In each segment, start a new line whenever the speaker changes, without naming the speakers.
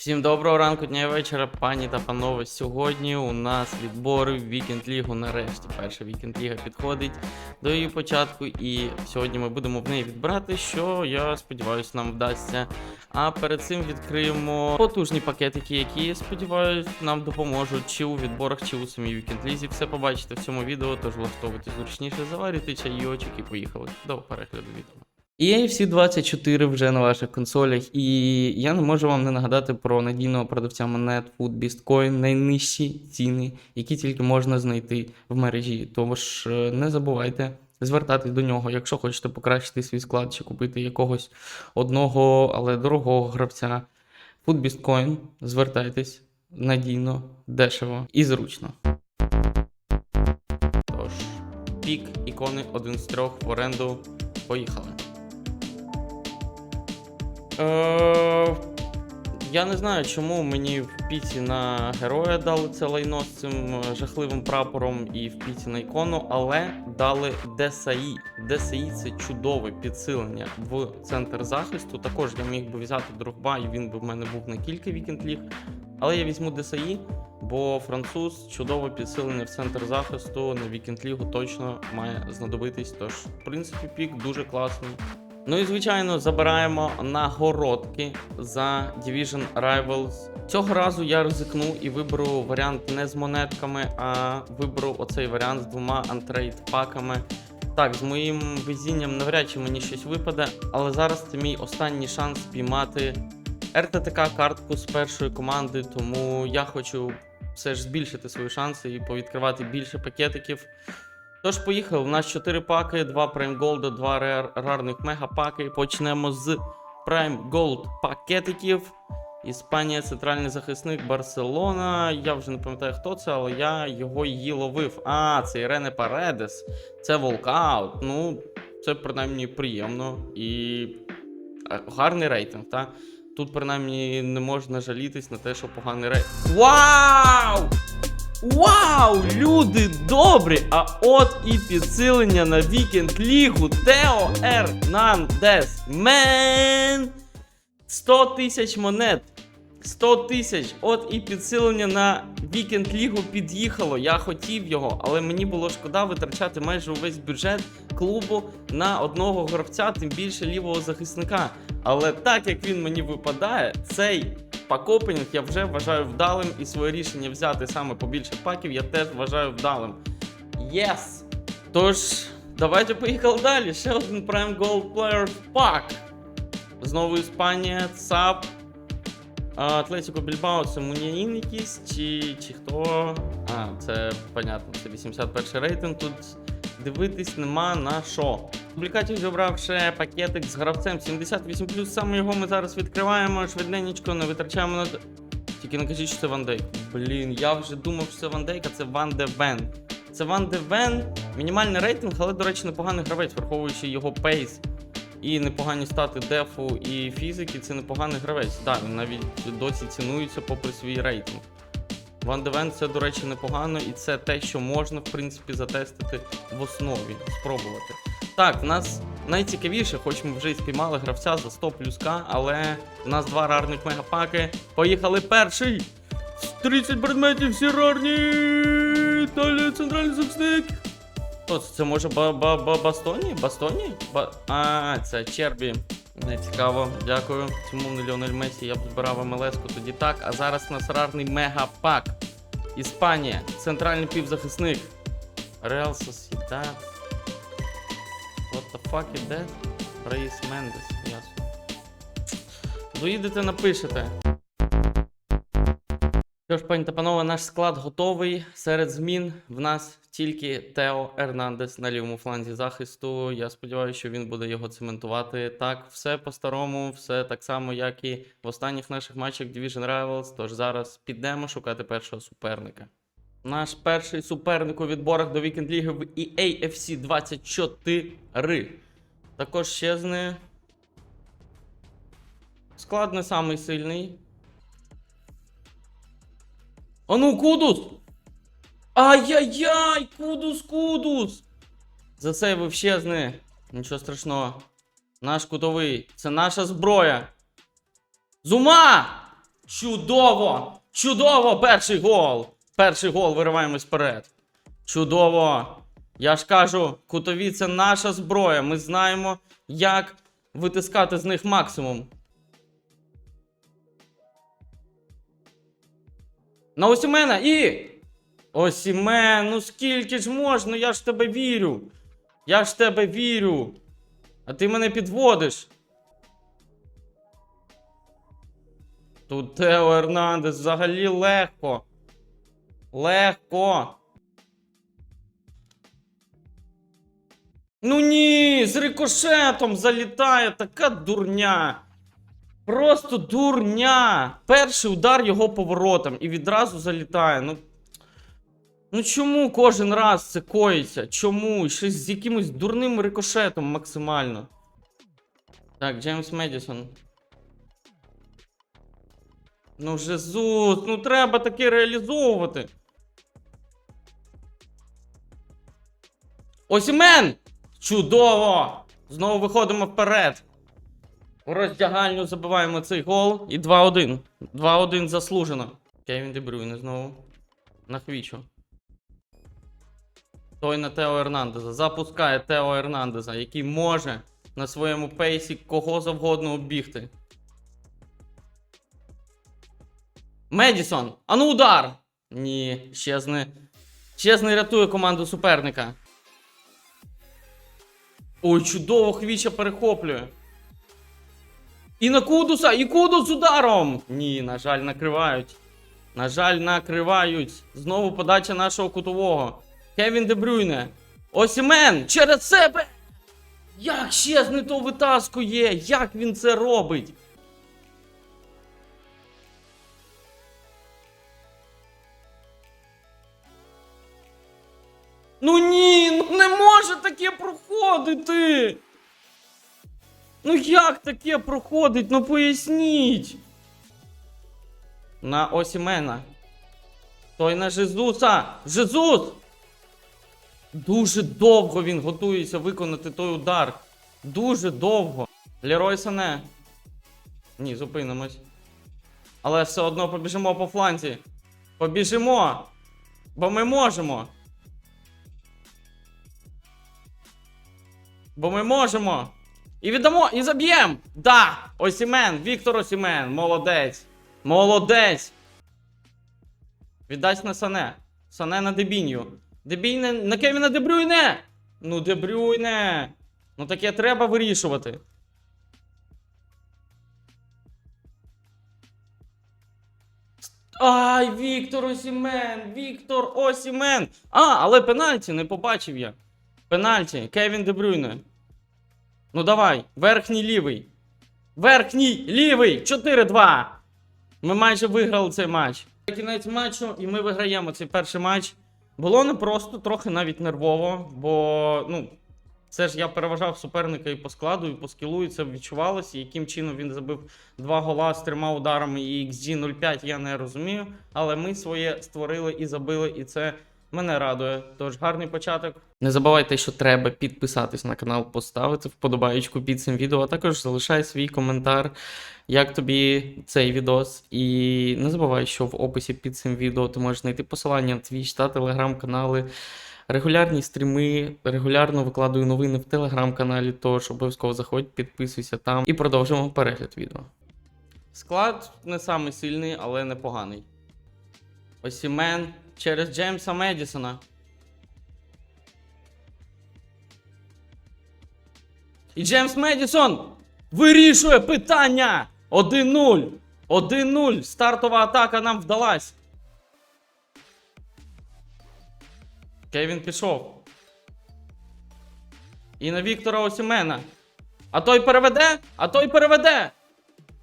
Всім доброго ранку, дня і вечора, пані та панове. Сьогодні у нас відбори в Вікенд Лігу. Нарешті перша Вікенд Ліга підходить до її початку, і сьогодні ми будемо в неї відбирати, що я сподіваюся, нам вдасться. А перед цим відкриємо потужні пакетики, які сподіваюся, нам допоможуть чи у відборах, чи у самій Вікенд Лізі. Все побачите в цьому відео, тож влаштовуйте зручніше, заварюйте чайочок і поїхали до перегляду відео. EA 24 вже на ваших консолях, і я не можу вам не нагадати про надійного продавця монет FoodBeastCoin, найнижчі ціни, які тільки можна знайти в мережі. Тож е, не забувайте звертатись до нього, якщо хочете покращити свій склад чи купити якогось одного, але дорогого гравця. FoodBeastCoin, звертайтесь надійно, дешево і зручно. Тож, пік ікони один з трьох в оренду. Поїхали. Е, я не знаю, чому мені в піці на героя дали це лайно з цим е, жахливим прапором і в піці на ікону, але дали ДСАІ. ДСАІ це чудове підсилення в центр захисту. Також я міг би взяти Дрогба, і він би в мене був на кілька вікенд ліг. Але я візьму ДСАІ, бо француз чудове підсилення в центр захисту на вікенд лігу точно має знадобитись. Тож, в принципі, пік дуже класний. Ну і звичайно, забираємо нагородки за Division Rivals. Цього разу я ризикну і виберу варіант не з монетками, а виберу оцей варіант з двома антрейд паками. Так, з моїм везінням навряд чи мені щось випаде, але зараз це мій останній шанс спіймати РТТК картку з першої команди, тому я хочу все ж збільшити свої шанси і повідкривати більше пакетиків. Тож, поїхали. У нас 4 паки, 2 Prime Gold, 2 рар, рарних мегапаки. Почнемо з Prime Gold пакетиків. Іспанія, центральний захисник Барселона. Я вже не пам'ятаю, хто це, але я його її ловив. А, це Ірене Паредес. Це волкаут. Ну, це принаймні приємно і е, гарний рейтинг, так? Тут принаймні не можна жалітись на те, що поганий рейтинг. Вау! Вау, люди добрі! А от і підсилення на вікенд лігу Тео Ернандес. Мен! 100 тисяч монет. 100 тисяч. От і підсилення на вікенд лігу під'їхало. Я хотів його, але мені було шкода витрачати майже увесь бюджет клубу на одного гравця, тим більше лівого захисника. Але так як він мені випадає, цей пакопенінг я вже вважаю вдалим, і своє рішення взяти саме побільше паків я теж вважаю вдалим. Єс! Тож, давайте поїхали далі. Ще один Prime Gold Player пак. Знову Іспанія, ЦАП. Атлетіко Більбао це Муніаїн якийсь, чи, чи хто. А, це понятно, це 81 рейтинг. Тут дивитись нема на що. В дублікаті зібрав ще пакетик з гравцем 78 саме його ми зараз відкриваємо, швиденечко, не витрачаємо на. Тільки не кажіть, що це Ван Дейк. Блін, я вже думав, що це Ван Дейк, а це Ван де Вен. Це Ван де Вен, мінімальний рейтинг, але, до речі, непоганий гравець, враховуючи його пейс і непогані стати дефу і фізики, це непоганий гравець. Так, він навіть досі цінується попри свій рейтинг. Ван Девен це, до речі, непогано, і це те, що можна, в принципі, затестити в основі, спробувати. Так, в нас найцікавіше, хоч ми вже і спіймали гравця за 100 плюска, але в нас два рарних мегапаки. Поїхали перший! 30 предметів всі рарні! Далі центральний захисник! Хто це? Може ба ба ба Бастоні? Бастоні? Ба... А, це Чербі. Не цікаво, дякую. Цьому не Ліонель Месі, я б збирав МЛС-ку тоді так. А зараз у нас рарний мегапак. Іспанія, центральний півзахисник. Реал Сосідат. What the fuck that? Раїс Мендес, ясно. Доїдете, напишете. Що ж, пані та панове, наш склад готовий. Серед змін в нас тільки Тео Ернандес на лівому фланзі захисту. Я сподіваюся, що він буде його цементувати. Так, все по-старому, все так само, як і в останніх наших матчах Division Rivals. Тож зараз підемо шукати першого суперника. Наш перший суперник у відборах до Вікенд Ліги в E EA FC 24. Також щезне. Склад не самий сильний. А ну, Кудус! Ай-яй-яй! Кудус, Кудус! Засейвив щезне. Нічого страшного. Наш кутовий. Це наша зброя. Зума! Чудово! Чудово! Перший гол! Перший гол вириваємось вперед. Чудово! Я ж кажу, кутові це наша зброя. Ми знаємо, як витискати з них максимум. На Осімена і. Осімен, ну скільки ж можна? Я ж тебе вірю. Я ж тебе вірю. А ти мене підводиш. Тут Тео Ернандес взагалі легко. Легко. Ну ні, з рикошетом залітає така дурня. Просто дурня. Перший удар його поворотом і відразу залітає. Ну, ну чому кожен раз це коїться? Чому? Ще з якимось дурним рикошетом максимально. Так, Джеймс Медісон. Ну, Жезус, ну треба таке реалізовувати. Осімен! Чудово! Знову виходимо вперед. У роздягальню забиваємо цей гол і 2-1. 2-1 заслужено. Кевін Дебрюйне знову. На хвічу. Той на Тео Ернандеза. Запускає Тео Ернандеза, який може на своєму пейсі кого завгодно оббігти. Медісон! Ану удар! Ні, щезне. Щезне рятує команду суперника. Ой, чудово, хвіча перехоплює. І на Кудуса, і Кудус з ударом! Ні, на жаль, накривають. На жаль, накривають. Знову подача нашого кутового. Кевін Дебрюйне. Осімен! Через себе! Як ще з не то витаскує? Як він це робить? Ну ні, ну не може таке проходити. Ну як таке проходить? Ну поясніть. На Осімена. Той на Жезуса. Жезус! Дуже довго він готується виконати той удар. Дуже довго. Лерой Сане. Ні, зупинимось. Але все одно побіжимо по фланзі. Побіжимо. Бо ми можемо. Бо ми можемо. І віддамо, і заб'ємо. Да! Осімен, Віктор Осімен, молодець. Молодець. Віддасть на Сане. Сане на Дебіню. Дебінь на Кевіна Дебрюйне. Ну, Дебрюйне. Ну таке треба вирішувати. Ай, Віктор Осімен! Віктор Осімен! А, але пенальті не побачив я. Пенальті. Кевін Дебрюйне. Ну давай, верхній лівий. Верхній лівий! 4-2. Ми майже виграли цей матч. Кінець матчу, і ми виграємо цей перший матч. Було непросто, трохи навіть нервово, бо ну, це ж я переважав суперника і по складу, і по скілу, і це відчувалося. Яким чином він забив два гола з трьома ударами і XG 0,5, я не розумію. Але ми своє створили і забили, і це мене радує. Тож гарний початок. Не забувайте, що треба підписатись на канал, поставити вподобаєчку під цим відео, а також залишай свій коментар, як тобі цей відос. І не забувай, що в описі під цим відео ти можеш знайти посилання на Twitch та телеграм-канали. Регулярні стріми, регулярно викладаю новини в телеграм-каналі, тож обов'язково заходь, підписуйся там і продовжимо перегляд відео. Склад не самий сильний, але непоганий. Осімен через Джеймса Медісона. І Джеймс Медісон вирішує питання 1-0. 1-0. Стартова атака нам вдалась. Кевін пішов. І на Віктора Осімена. А той переведе? А той переведе.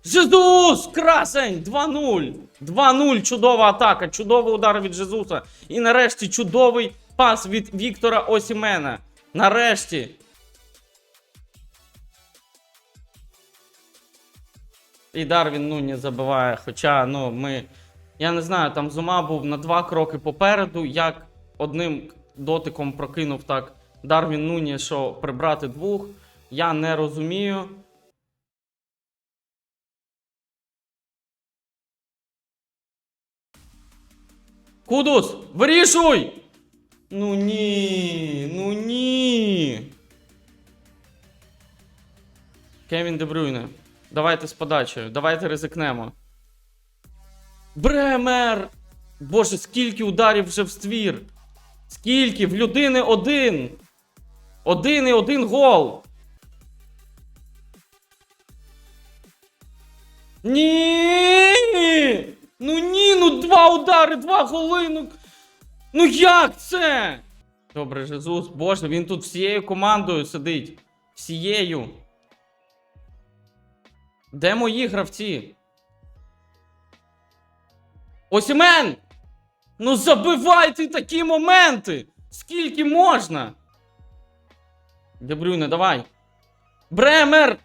Жезус! Красень! 2-0! 2-0! Чудова атака, чудовий удар від Жезуса. І нарешті чудовий пас від Віктора Осімена. Нарешті. І Дарвін ну не забиває. Хоча, ну, ми. Я не знаю, там Зума був на два кроки попереду. Як одним дотиком прокинув так Дарвін Нуні, що прибрати двох. Я не розумію. Кудус, вирішуй! Ну ні, ну ні. Кевін Дебрюйне. Давайте з подачею, давайте ризикнемо. Бремер! Боже, скільки ударів вже в ствір! Скільки? В людини один! Один і один гол! Ні! Ну ні, ну два удари, два голи, ну. Ну як це? Добре, Жезус, боже, він тут всією командою сидить. Всією. Де мої гравці? Осімен! Ну забивайте такі моменти! Скільки можна? Дебрюйне, давай. Бремер!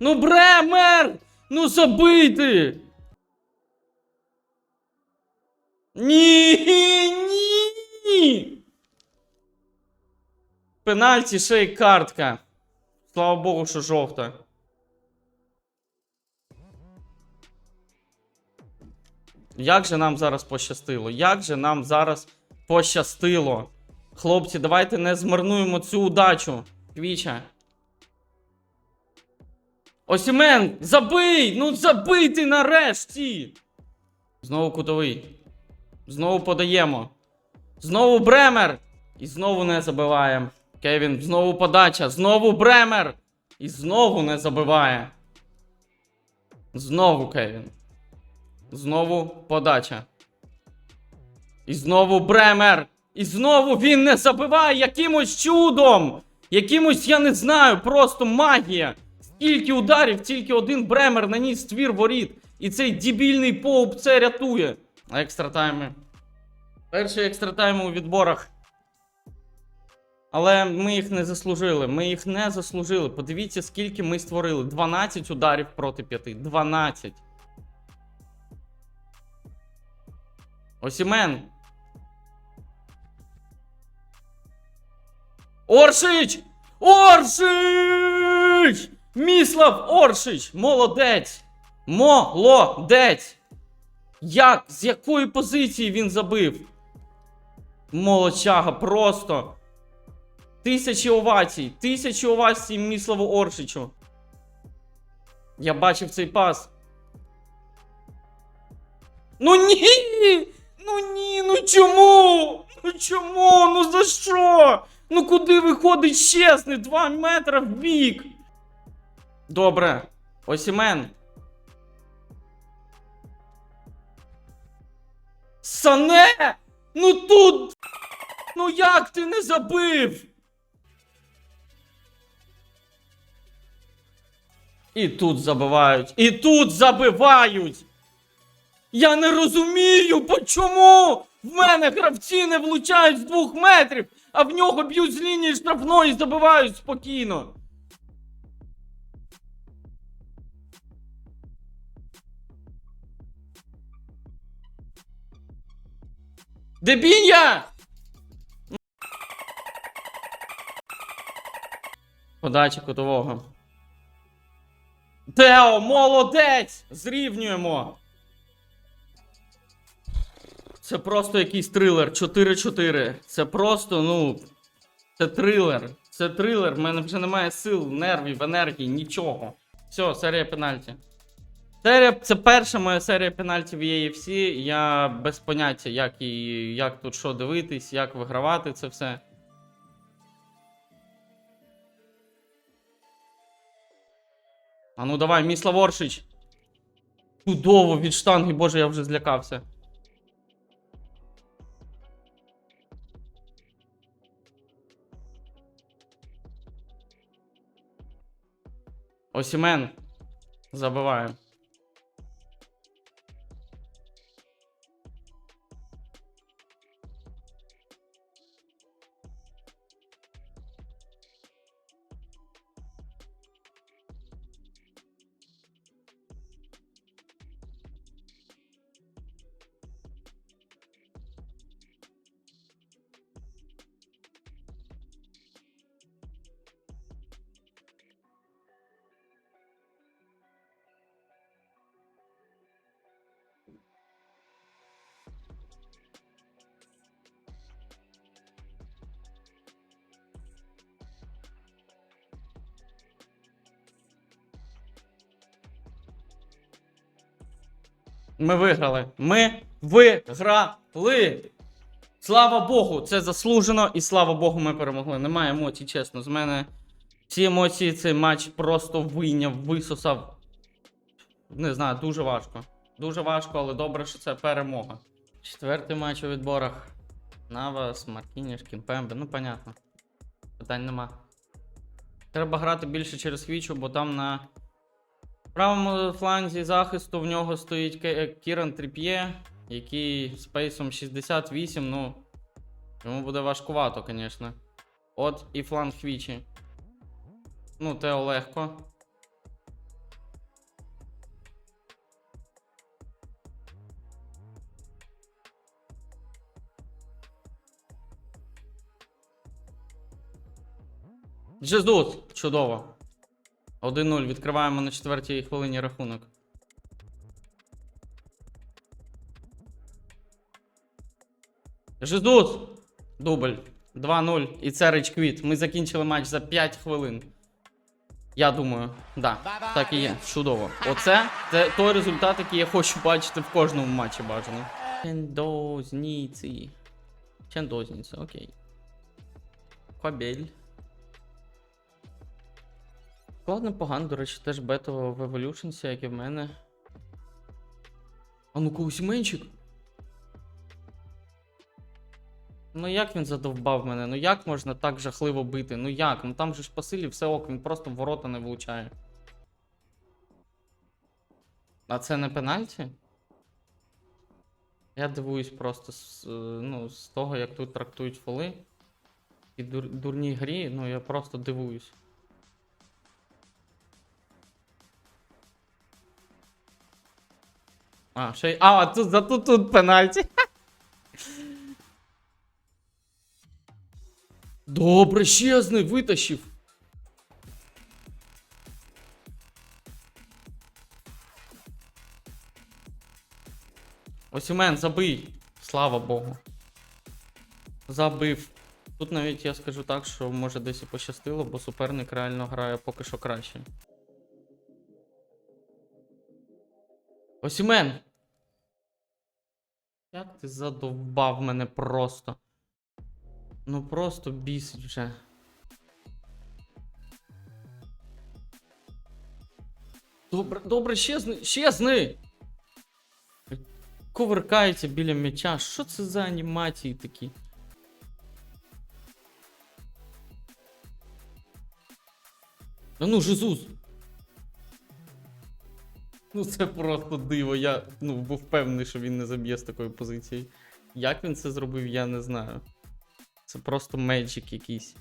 Ну Бремер! Ну забийте! Ні, ні. Пенальті, ще й картка. Слава Богу, що жовта. Як же нам зараз пощастило? Як же нам зараз пощастило? Хлопці, давайте не змарнуємо цю удачу. Квіча. Осімен, забий! Ну забий ти нарешті! Знову кутовий. Знову подаємо. Знову Бремер. І знову не забиваємо. Кевін, знову подача. Знову Бремер. І знову не забиває. Знову Кевін. Знову подача. І знову Бремер. І знову він не забиває якимось чудом. Якимось, я не знаю, просто магія. Скільки ударів, тільки один Бремер наніс твір воріт. І цей дебільний поуп це рятує. Екстра тайми. Перший екстра тайм у відборах. Але ми їх не заслужили. Ми їх не заслужили. Подивіться, скільки ми створили. 12 ударів проти 5. 12. Осімен. Оршич! Оршич! Міслав Оршич! Молодець! Молодець! Як? З якої позиції він забив? Молодчага, просто. Тисячі овацій. Тисячі овацій Міславу Оршичу. Я бачив цей пас. Ну ні! Ну ні, ну чому? Ну чому? Ну за що? Ну куди виходить чесний? Два метри в бік. Добре. Осімен. Сане! Ну тут. Ну як ти не забив? І тут забивають. І тут забивають. Я не розумію, чому в мене гравці не влучають з двох метрів, а в нього б'ють з лінії штрафної і забивають спокійно. Дебіння! Подача кутового. Тео, молодець! Зрівнюємо. Це просто якийсь трилер. 4-4. Це просто, ну. Це трилер. Це трилер. В мене вже немає сил, нервів, енергії, нічого. Все, серія пенальті. Серія, це перша моя серія пенальті в EFC. Я без поняття, як, і, як тут що дивитись, як вигравати це все. А ну давай, Міслав Оршич. Чудово від штанги, боже, я вже злякався. Осімен. Забиваємо. Ми виграли. Ми виграли. Слава Богу, це заслужено, і слава Богу, ми перемогли. Немає емоцій, чесно. З мене ці емоції цей матч просто вийняв, висосав. Не знаю, дуже важко. Дуже важко, але добре, що це перемога. Четвертий матч у відборах. Навас, Маркініш, Кімпембе, ну понятно. Питань нема. Треба грати більше через хвічу, бо там на правому фланзі захисту в нього стоїть Кіран Тріп'є, який з пейсом 68, ну. Йому буде важкувато, звісно. От і фланг хвічі. Ну, Тео легко. Джезус! Чудово. 1-0. Відкриваємо на четвертій хвилині рахунок. Жезус! Дубль. 2-0. І це речквіт. Ми закінчили матч за 5 хвилин. Я думаю, да, так і є. Чудово. Оце це той результат, який я хочу бачити в кожному матчі бажано. Чендозніці. Чендозніці, окей. Кобель. Склад непогано, до речі, теж бето в Evolution, як і в мене. А ну когось менчик. Ну як він задовбав мене? Ну як можна так жахливо бити? Ну як? Ну там же ж по силі все ок, він просто ворота не влучає. А це не пенальті? Я дивуюсь просто з, ну, з того, як тут трактують фоли. І дур, дурній грі, ну я просто дивуюсь. А, ще. А, тут зато тут пенальті. Добре, щезний, витащив. Осімен, забий. Слава Богу. Забив. Тут навіть я скажу так, що може десь і пощастило, бо суперник реально грає поки що краще. Осімен! Як ти задовбав мене просто. Ну просто бісить вже. Добре, добре, щезни, щезни! Коверкається біля м'яча. Що це за анімації такі? Да ну, Жезус! Ну це просто диво. Я ну, був впевнений, що він не заб'є з такої позиції. Як він це зробив, я не знаю. Це просто меджик якийсь.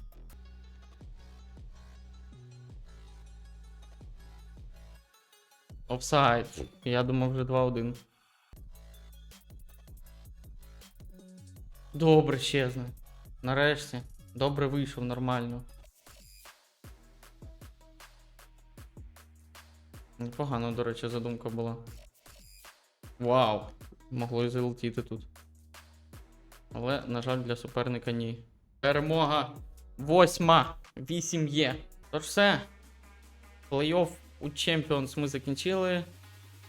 Офсайд. Я думав вже 2-1. Добре, щезне. Нарешті. Добре вийшов нормально. Непогано, до речі, задумка була. Вау! Могло і залетіти тут. Але, на жаль, для суперника ні. Перемога! Восьма! 8 є. Тож все. Плей-офф у Champions ми закінчили.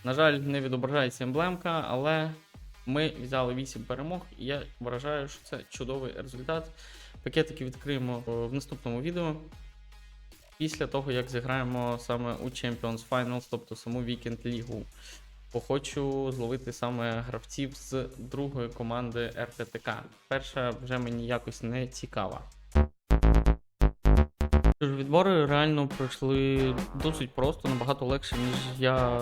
На жаль, не відображається емблемка, але ми взяли 8 перемог, і я вважаю, що це чудовий результат. Пакетики відкриємо е, в наступному відео. Після того, як зіграємо саме у Champions Finals, тобто саму Вікенд Лігу. Бо хочу зловити саме гравців з другої команди РТТК. Перша вже мені якось не цікава. Відбори реально пройшли досить просто, набагато легше, ніж я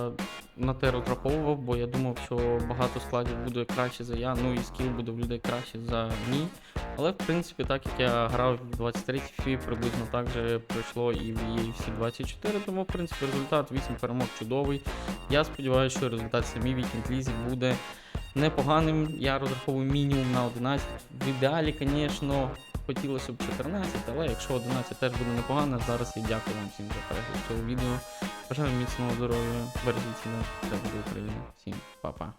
на те розраховував, бо я думав, що багато складів буде краще за я, ну і скіл буде в людей краще за мій. Але в принципі, так як я грав в 23 фі, приблизно так же пройшло і в EFC 24, тому в принципі результат 8 перемог чудовий. Я сподіваюся, що результат самій Вікенд Лізі буде непоганим. Я розраховую мінімум на 11. В ідеалі, звісно, хотілося б 14, але якщо 11 теж буде непогано, зараз я дякую вам всім за перегляд цього відео. Бажаю міцного здоров'я, бережіть себе, це буде Україна. Всім па-па.